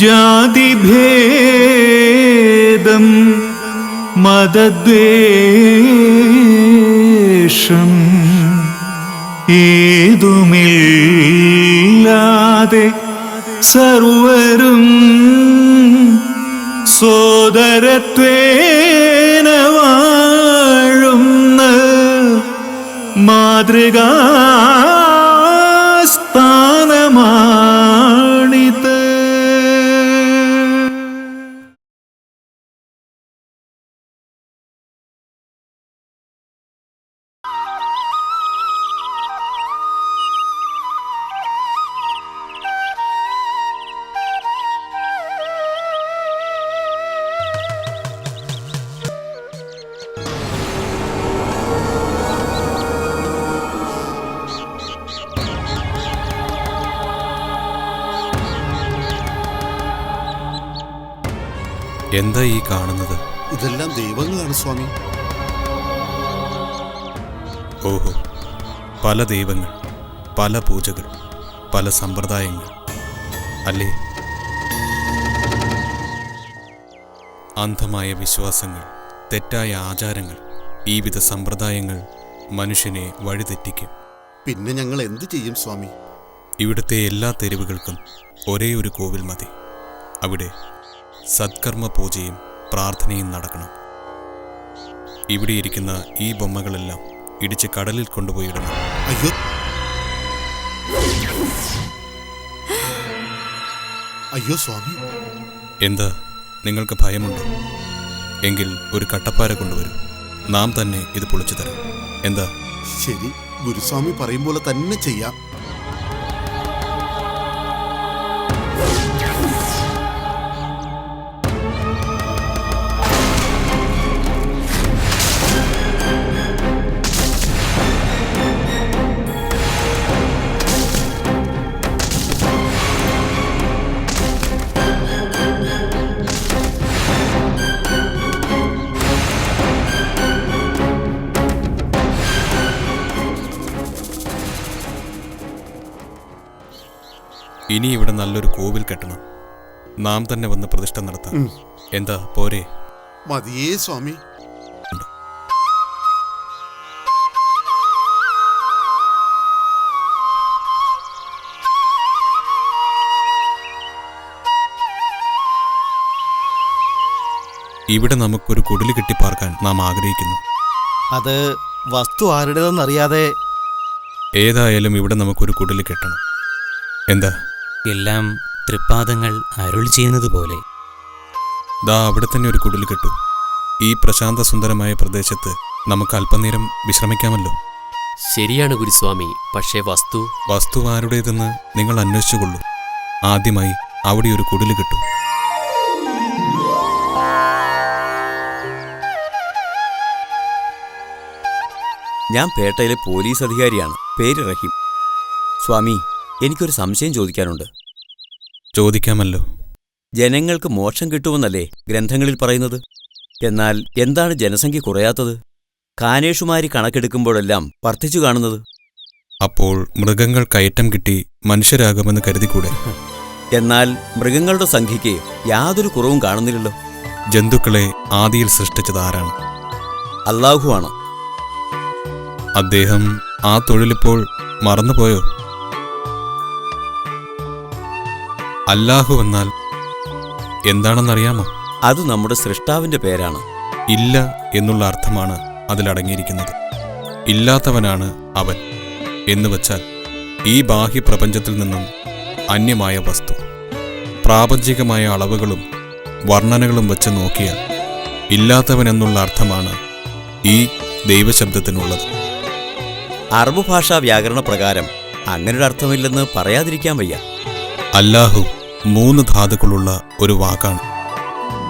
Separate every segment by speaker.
Speaker 1: ജാതിഭേദം മതദ്വേഷം ഏതുമില്ലാതെ സർവരും സോദരത്വേന വാഴുന്ന മാതൃകാ
Speaker 2: എന്താ ഈ കാണുന്നത്?
Speaker 3: ഇതെല്ലാം ദൈവങ്ങളാണ് സ്വാമി.
Speaker 2: ഓഹോ പല ദൈവങ്ങൾ പല പൂജകൾ പല സമ്പ്രദായങ്ങൾ. അല്ലേ? അന്ധമായ വിശ്വാസങ്ങൾ തെറ്റായ ആചാരങ്ങൾ ഈ വിധ സമ്പ്രദായങ്ങൾ മനുഷ്യനെ വഴിതെറ്റിക്കും.
Speaker 3: പിന്നെ ഞങ്ങൾ എന്ത് ചെയ്യും സ്വാമി?
Speaker 2: ഇവിടുത്തെ എല്ലാ തെരുവുകൾക്കും ഒരേ ഒരു കോവിൽ മതി. അവിടെ സത്കർമ്മ പൂജയും പ്രാർത്ഥനയും നടക്കണം. ഇവിടെ ഇരിക്കുന്ന ഈ ബൊമ്മകളെല്ലാം ഇടിച്ച് കടലിൽ കൊണ്ടുപോയിടണം.
Speaker 3: അയ്യോ. അയ്യോ സ്വാമി.
Speaker 2: എന്താ? നിങ്ങൾക്ക് ഭയമുണ്ടോ? എങ്കിൽ ഒരു കട്ടപ്പാര കൊണ്ടുവരും. നാം തന്നെ ഇത് പൊളിച്ചു തരാം എന്താ?
Speaker 3: ശരി ഗുരുസ്വാമി പറയും പോലെ തന്നെ ചെയ്യാം.
Speaker 2: ഇനി ഇവിടെ നല്ലൊരു കോവിൽ കെട്ടണം. നാം തന്നെ വന്ന് പ്രതിഷ്ഠ നടത്താം. എന്താ? പോരെ.
Speaker 3: മതിയേ സ്വാമി.
Speaker 2: ഇവിടെ നമുക്കൊരു കുടിൽ കെട്ടിപ്പാർക്കാൻ നാം ആഗ്രഹിക്കുന്നു.
Speaker 4: അത് വസ്തു ആരുടേതെന്നറിയാതെ
Speaker 2: ഏതായാലും ഇവിടെ നമുക്കൊരു കുടിൽ കെട്ടണം. എന്താ?
Speaker 5: എല്ലാം തൃപ്പാദങ്ങൾ അരുൾ ചെയ്യുന്നത് പോലെ
Speaker 2: ദാ അവിടെ തന്നെ ഒരു കുടിൽ കെട്ടു. ഈ പ്രശാന്ത സുന്ദരമായ പ്രദേശത്ത് നമുക്ക് അല്പനേരം വിശ്രമിക്കാമല്ലോ.
Speaker 6: ശരിയാണ് ഗുരുസ്വാമി പക്ഷേ വസ്തു
Speaker 2: വസ്തു ആരുടേതെന്ന് നിങ്ങൾ അന്വേഷിച്ചുകൊള്ളൂ. ആദ്യമായി അവിടെ ഒരു കുടിൽ കെട്ടു.
Speaker 7: ഞാൻ പേട്ടയിലെ പോലീസ് അധികാരിയാണ്. പേര് റഹീം. സ്വാമി എനിക്കൊരു സംശയം ചോദിക്കാനുണ്ട്.
Speaker 2: ചോദിക്കാമല്ലോ.
Speaker 7: ജനങ്ങൾക്ക് മോക്ഷം കിട്ടുമെന്നല്ലേ ഗ്രന്ഥങ്ങളിൽ പറയുന്നത്? എന്നാൽ എന്താണ് ജനസംഖ്യ കുറയാത്തത്? കാനേഷുമാരി കണക്കെടുക്കുമ്പോഴെല്ലാം വർദ്ധിച്ചു കാണുന്നത്.
Speaker 2: അപ്പോൾ മൃഗങ്ങൾ കയറ്റം കിട്ടി മനുഷ്യരാകുമെന്ന് കരുതിക്കൂടെ?
Speaker 7: എന്നാൽ മൃഗങ്ങളുടെ സംഖ്യയ്ക്ക് യാതൊരു കുറവും കാണുന്നില്ലല്ലോ.
Speaker 2: ജന്തുക്കളെ ആദിയിൽ സൃഷ്ടിച്ചത് ആരാണ്?
Speaker 7: അള്ളാഹുവാണ്
Speaker 2: അദ്ദേഹം ആ തൊഴിലിപ്പോൾ മറന്നുപോയോ? അല്ലാഹു എന്നാൽ എന്താണെന്നറിയാമോ?
Speaker 7: അത് നമ്മുടെ സൃഷ്ടാവിന്റെ പേരാണ്.
Speaker 2: ഇല്ല എന്നുള്ള അർത്ഥമാണ് അതിലടങ്ങിയിരിക്കുന്നത് ഇല്ലാത്തവനാണ് അവൻ എന്ന് വച്ചാൽ ഈ ബാഹ്യ പ്രപഞ്ചത്തിൽ നിന്നും അന്യമായ വസ്തു പ്രാപഞ്ചികമായ അളവുകളും വർണനകളും വച്ച് നോക്കിയാൽ ഇല്ലാത്തവനെന്നുള്ള അർത്ഥമാണ് ഈ ദൈവശബ്ദത്തിനുള്ളത്.
Speaker 7: അറബ് ഭാഷാ വ്യാകരണ പ്രകാരം അങ്ങനൊരർത്ഥമില്ലെന്ന് പറയാതിരിക്കാൻ വയ്യ.
Speaker 2: അല്ലാഹു മൂന്ന് ധാതുക്കളുള്ള ഒരു വാക്കാണ്.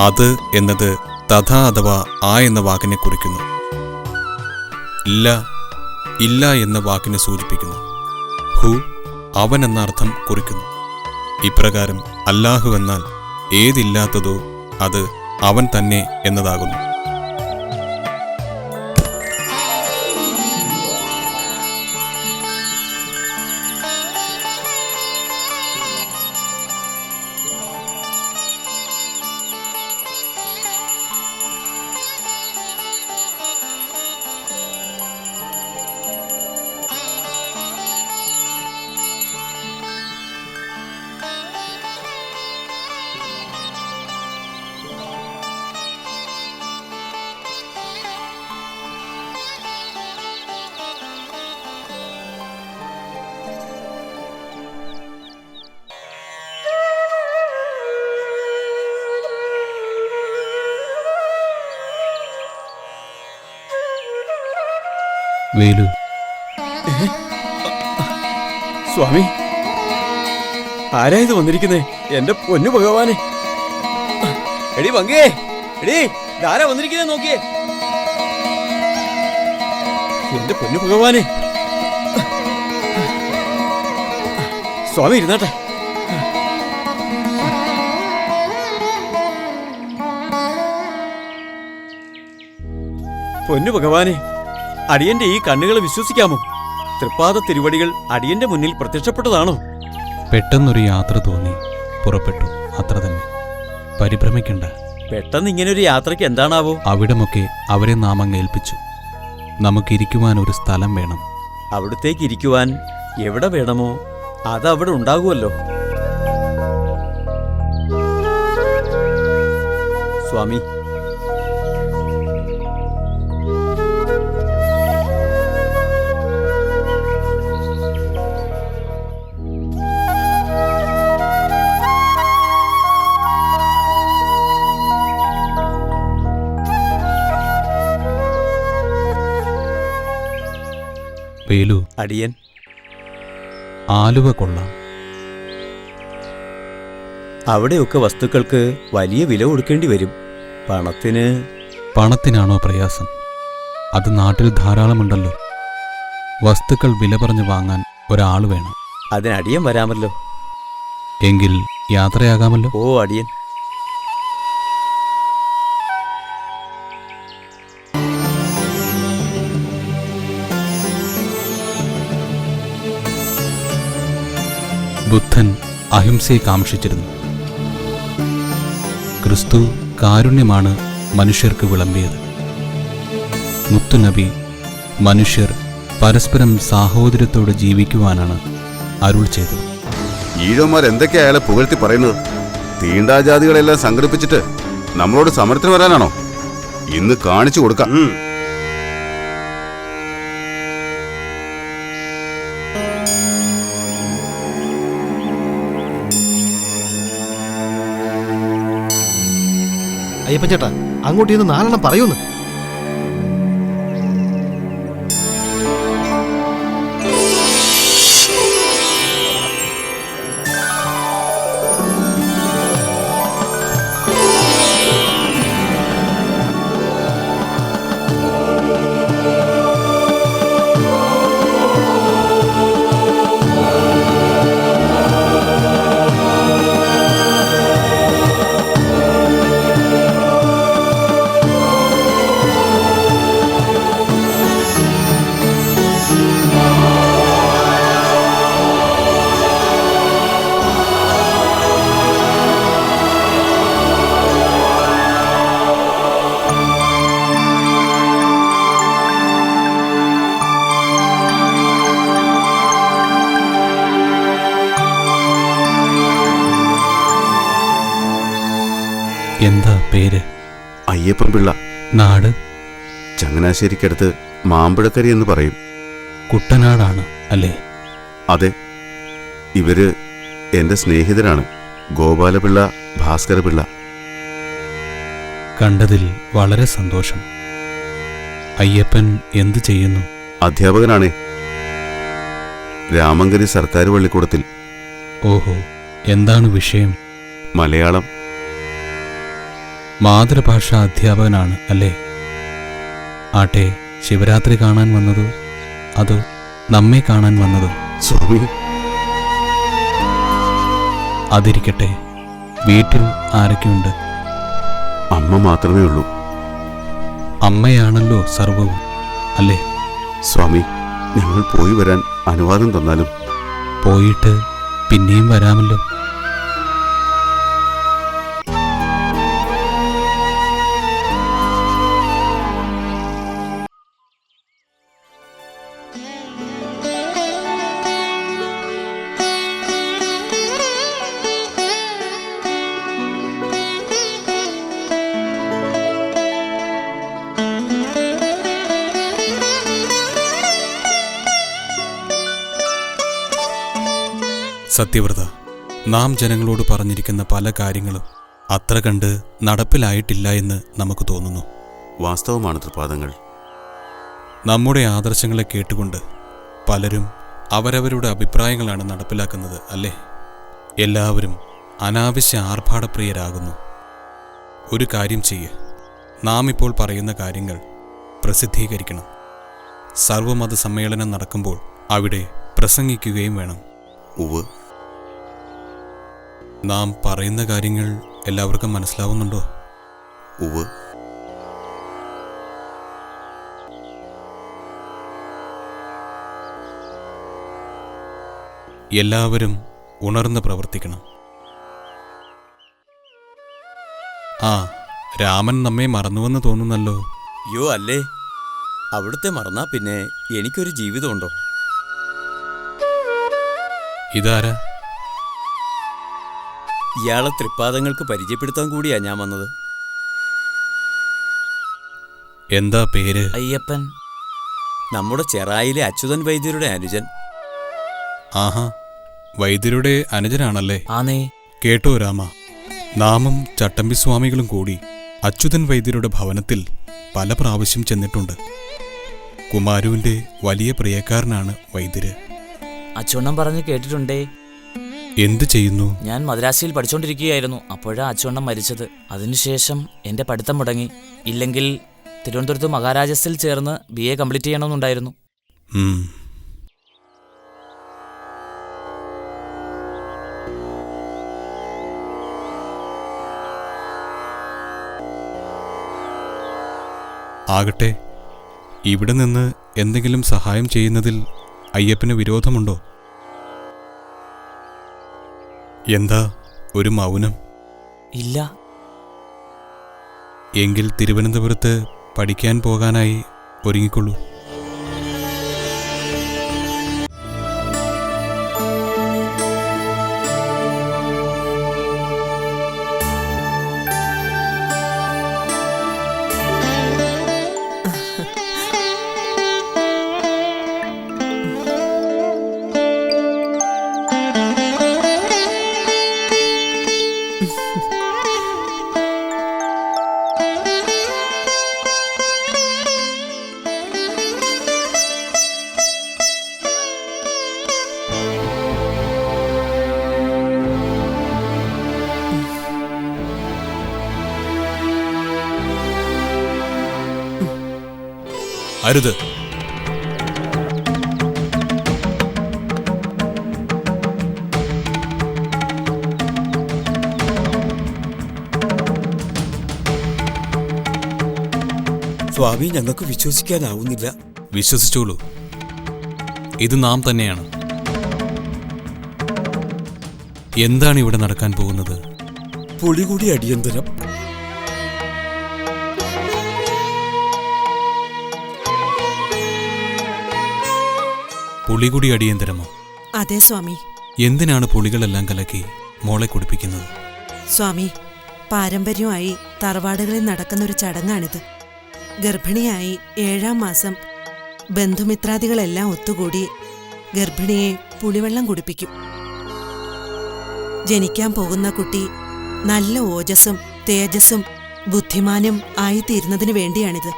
Speaker 2: അത് എന്നത് തഥ അഥവാ ആ എന്ന വാക്കിനെ കുറിക്കുന്നു. ഇല്ല ഇല്ല എന്ന വാക്കിനെ സൂചിപ്പിക്കുന്നു. ഹു അവൻ എന്ന അർത്ഥം കുറിക്കുന്നു. ഇപ്രകാരം അല്ലാഹു എന്നാൽ ഏതില്ലാത്തതോ അത് അവൻ തന്നെ എന്നതാകുന്നു. വേലു
Speaker 7: സ്വാമി ആരാ ഇത് വന്നിരിക്കുന്നേ? എന്റെ പൊന്നു ഭഗവാനെ. എടി പങ്കേ എടി ആരാ വന്നിരിക്കുന്നേ നോക്കിയേ. എന്റെ പൊന്നു ഭഗവാനെ. സ്വാമി ഇരുന്നാട്ടെ. പൊന്നു ഭഗവാനെ അടിയന്റെ ഈ കണ്ണുകളെ വിശ്വസിക്കാമോ? തൃപ്പാദ തിരുവടികൾ അടിയന്റെ മുന്നിൽ പ്രത്യക്ഷപ്പെട്ടതാണോ?
Speaker 2: പെട്ടെന്നൊരു യാത്ര തോന്നി. പുറപ്പെട്ടു. അത്ര തന്നെ. പരിഭ്രമിക്കണ്ട.
Speaker 7: പെട്ടെന്ന് ഇങ്ങനെ ഒരു യാത്രയ്ക്ക് എന്താണാവോ?
Speaker 2: അവിടമൊക്കെ അവരെ നാം അങ്ങ് ഏൽപ്പിച്ചു. നമുക്കിരിക്കുവാൻ ഒരു സ്ഥലം വേണം.
Speaker 7: അവിടത്തേക്ക് ഇരിക്കുവാൻ എവിടെ വേണമോ? അത് അവിടെ ഉണ്ടാകുമല്ലോ. സ്വാമി
Speaker 2: വേലു
Speaker 7: അടിയൻ.
Speaker 2: ആലുവ കൊള്ളാം.
Speaker 7: അവിടെയൊക്കെ വസ്തുക്കൾക്ക് വലിയ വില കൊടുക്കേണ്ടി വരും. പണത്തിന്
Speaker 2: പണത്തിനാണോ പ്രയാസം? അത് നാട്ടിൽ ധാരാളമുണ്ടല്ലോ. വസ്തുക്കൾ വില പറഞ്ഞു വാങ്ങാൻ ഒരാൾ വേണം.
Speaker 7: അതിനടിയൻ വരാമല്ലോ.
Speaker 2: എങ്കിൽ യാത്രയാകാമല്ലോ?
Speaker 7: ഓ അടിയൻ.
Speaker 2: ബുദ്ധൻ അഹിംസയെ കാക്ഷിച്ചിരുന്നു. ക്രിസ്തു കാരുണ്യമാണ് മനുഷ്യർക്ക് വിളമ്പിയത്. മുത്തുനബി മനുഷ്യർ പരസ്പരം സാഹോദര്യത്തോടെ ജീവിക്കുവാനാണ് അരുൾ ചെയ്തത്.
Speaker 8: ഈഴോമാർ എന്തൊക്കെയാ അയാളെ പുകഴ്ത്തി പറയുന്നത്? തീണ്ടാജാതികളെല്ലാം സംഘടിപ്പിച്ചിട്ട് നമ്മളോട് സമരത്തിന് വരാനാണോ? ഇന്ന് കാണിച്ചു കൊടുക്കാം.
Speaker 4: അയ്യപ്പൻ ചേട്ടാ അങ്ങോട്ട് ഇന്ന് നാലെണ്ണം പറയൂന്ന്.
Speaker 8: പിള്ള
Speaker 2: നാട്?
Speaker 8: ചങ്ങനാശ്ശേരിക്കടുത്ത് മാമ്പഴക്കരി എന്ന് പറയും.
Speaker 2: കുട്ടനാടാണ് അല്ലേ?
Speaker 8: അതെ. ഇവർ എന്റെ സ്നേഹിതരാണ്. ഗോപാലപിള്ള ഭാസ്കരപിള്ള.
Speaker 2: കണ്ടതിൽ വളരെ സന്തോഷം. അയ്യപ്പൻ എന്ത് ചെയ്യുന്നു?
Speaker 8: അധ്യാപകനാണേ. രാമങ്കരി സർക്കാർ പള്ളിക്കൂടത്തിൽ.
Speaker 2: ഓഹോ എന്താണ് വിഷയം?
Speaker 8: മലയാളം.
Speaker 2: മാതൃഭാഷാ അധ്യാപകനാണ് അല്ലേ? ആട്ടെ ശിവരാത്രി കാണാൻ വന്നതോ? അതോ നമ്മെ കാണാൻ വന്നതോ?
Speaker 8: സ്വാമി.
Speaker 2: അതിരിക്കട്ടെ വീട്ടിൽ ആരൊക്കെയുണ്ട്?
Speaker 8: അമ്മ മാത്രമേ ഉള്ളൂ.
Speaker 2: അമ്മയാണല്ലോ സർവവും അല്ലേ?
Speaker 8: സ്വാമി ഞങ്ങൾ പോയി വരാൻ അനുവാദം തന്നാലും.
Speaker 2: പോയിട്ട് പിന്നെയും വരാമല്ലോ. സത്യവ്രത. നാം ജനങ്ങളോട് പറഞ്ഞിരിക്കുന്ന പല കാര്യങ്ങളും അത്ര കണ്ട് നടപ്പിലായിട്ടില്ല എന്ന് നമുക്ക് തോന്നുന്നു.
Speaker 8: വാസ്തവമാണ് തൃപാദങ്ങൾ
Speaker 2: നമ്മുടെ ആദർശങ്ങളെ കേട്ടുകൊണ്ട് പലരും അവരവരുടെ അഭിപ്രായങ്ങളാണ് നടപ്പിലാക്കുന്നത് അല്ലേ? എല്ലാവരും അനാവശ്യ ആർഭാടപ്രിയരാകുന്നു. ഒരു കാര്യം ചെയ്യ്. നാം ഇപ്പോൾ പറയുന്ന കാര്യങ്ങൾ പ്രസിദ്ധീകരിക്കണം. സർവമത സമ്മേളനം നടക്കുമ്പോൾ അവിടെ പ്രസംഗിക്കുകയും വേണം.
Speaker 8: ഉവ്
Speaker 2: നാം പറയുന്ന കാര്യങ്ങൾ എല്ലാവർക്കും മനസ്സിലാവുന്നുണ്ടോ?
Speaker 8: ഉവ്
Speaker 2: എല്ലാവരും ഉണർന്ന് പ്രവർത്തിക്കണം. ആ രാമൻ നമ്മെ മറന്നുവെന്ന് തോന്നുന്നല്ലോ.
Speaker 7: യോ അല്ലേ? അവിടുത്തെ മറന്നാ പിന്നെ എനിക്കൊരു ജീവിതമുണ്ടോ?
Speaker 2: ഇതാരാ?
Speaker 7: ഇയാളെ തൃപ്പാദങ്ങൾക്ക് പരിചയപ്പെടുത്താൻ കൂടിയാ ഞാൻ വന്നത്.
Speaker 2: എന്താ പേര്?
Speaker 5: അയ്യപ്പൻ.
Speaker 7: നമ്മുടെ ചെറായിലെ അച്യുതൻ വൈദ്യരുടെ അനുജൻ.
Speaker 2: ആഹാ വൈദ്യരുടെ അനുജനാണല്ലേ?
Speaker 5: ആനേ
Speaker 2: കേട്ടോ രാമ നാമും ചട്ടമ്പി സ്വാമികളും കൂടി അച്യുതൻ വൈദ്യരുടെ ഭവനത്തിൽ പല പ്രാവശ്യം ചെന്നിട്ടുണ്ട്. കുമാരുവിന്റെ വലിയ പ്രിയക്കാരനാണ് വൈദ്യര്.
Speaker 9: അച്ചുവണ്ണം പറഞ്ഞു കേട്ടിട്ടുണ്ടേ
Speaker 2: എന്തു ചെയ്യുന്നു?
Speaker 9: ഞാൻ മദ്രാസിയിൽ പഠിച്ചുകൊണ്ടിരിക്കുകയായിരുന്നു അപ്പോഴാ അച്ചുവണ്ണം മരിച്ചത്. അതിനുശേഷം എന്റെ പഠിത്തം മുടങ്ങി. ഇല്ലെങ്കിൽ തിരുവനന്തപുരത്ത് മഹാരാജസിൽ ചേർന്ന് ബി എ കംപ്ലീറ്റ് ചെയ്യണമെന്നുണ്ടായിരുന്നു.
Speaker 2: ഉം. ആകട്ടെ ഇവിടെ നിന്ന് എന്തെങ്കിലും സഹായം ചെയ്യുന്നതിൽ അയ്യപ്പന് വിരോധമുണ്ടോ? എന്താ ഒരു മൗനം?
Speaker 9: ഇല്ല.
Speaker 2: എങ്കിൽ തിരുവനന്തപുരത്ത് പഠിക്കാൻ പോകാനായി ഒരുങ്ങിക്കൊള്ളൂ. അരുത്.
Speaker 7: സ്വാമി ഞങ്ങൾക്ക് വിശ്വസിക്കാനാവുന്നില്ല.
Speaker 2: വിശ്വസിച്ചോളൂ. ഇത് നാം തന്നെയാണ്. എന്താണ് ഇവിടെ നടക്കാൻ പോകുന്നത്?
Speaker 7: പൊടികൂടി അടിയന്തരം.
Speaker 2: പുളികുടി അടിയന്തരമോ?
Speaker 10: അതെ സ്വാമി.
Speaker 2: എന്തിനാണ് പുളികളെല്ലാം കലക്കി മോളെ കുടിപ്പിക്കുന്നത്?
Speaker 10: സ്വാമി പാരമ്പര്യമായി തറവാടുകളിൽ നടക്കുന്ന ഒരു ചടങ്ങാണിത്. ഗർഭിണിയായി ഏഴാം മാസം ബന്ധുമിത്രാദികളെല്ലാം ഒത്തുകൂടി ഗർഭിണിയെ പുളിവെള്ളം കുടിപ്പിക്കും. ജനിക്കാൻ പോകുന്ന കുട്ടി നല്ല ഓജസ്സും തേജസ്സും ബുദ്ധിമാനും ആയിത്തീരുന്നതിനു വേണ്ടിയാണിത്.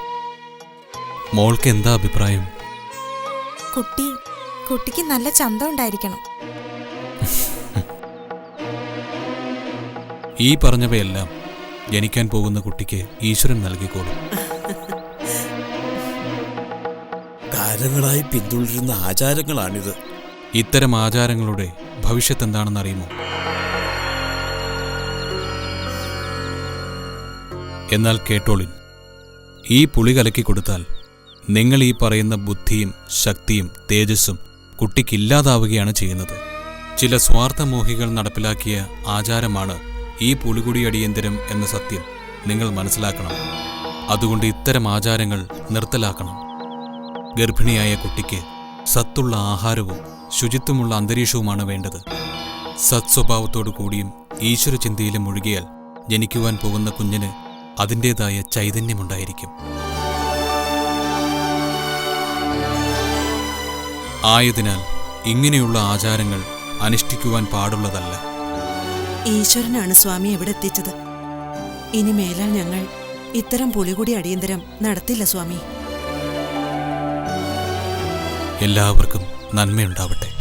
Speaker 2: മോൾക്ക് എന്താ അഭിപ്രായം?
Speaker 11: കുട്ടി കുട്ടിക്ക് നല്ല ചന്തം ഉണ്ടായിരിക്കണം.
Speaker 2: ഈ പറഞ്ഞവയെല്ലാം ജനിക്കാൻ പോകുന്ന കുട്ടിക്ക് ഈശ്വരൻ നൽകിക്കോളും.
Speaker 7: കാലങ്ങളായി പിന്തുടരുന്ന ആചാരങ്ങളാണിത്.
Speaker 2: ഇത്തരം ആചാരങ്ങളുടെ ഭവിഷ്യത്ത് എന്താണെന്ന് അറിയുമോ എന്നാൽ കേട്ടോളിൻ ഈ പുളി കലക്കി കൊടുത്താൽ നിങ്ങൾ ഈ പറയുന്ന ബുദ്ധിയും ശക്തിയും തേജസ്സും കുട്ടിക്കില്ലാതാവുകയാണ് ചെയ്യുന്നത്. ചില സ്വാർത്ഥമോഹികൾ നടപ്പിലാക്കിയ ആചാരമാണ് ഈ പുളികുടി അടിയന്തരം എന്ന സത്യം നിങ്ങൾ മനസ്സിലാക്കണം. അതുകൊണ്ട് ഇത്തരം ആചാരങ്ങൾ നിർത്തലാക്കണം. ഗർഭിണിയായ കുട്ടിക്ക് സത്തുള്ള ആഹാരവും ശുചിത്വമുള്ള അന്തരീക്ഷവുമാണ് വേണ്ടത്. സത്സ്വഭാവത്തോടു കൂടിയും ഈശ്വരചിന്തയിലും ഒഴുകിയാൽ ജനിക്കുവാൻ പോകുന്ന കുഞ്ഞിന് അതിന്റെതായ ചൈതന്യമുണ്ടായിരിക്കും. ആയതിനാൽ ഇങ്ങനെയുള്ള ആചാരങ്ങൾ അനുഷ്ഠിക്കുവാൻ പാടുള്ളതല്ല.
Speaker 10: ഈശ്വരനാണ് സ്വാമി ഇവിടെ എത്തിച്ചത്. ഇനി മേലാൽ ഞങ്ങൾ ഇത്തരം പുലികുടി അടിയന്തരം നടത്തില്ല സ്വാമി.
Speaker 2: എല്ലാവർക്കും നന്മയുണ്ടാവട്ടെ.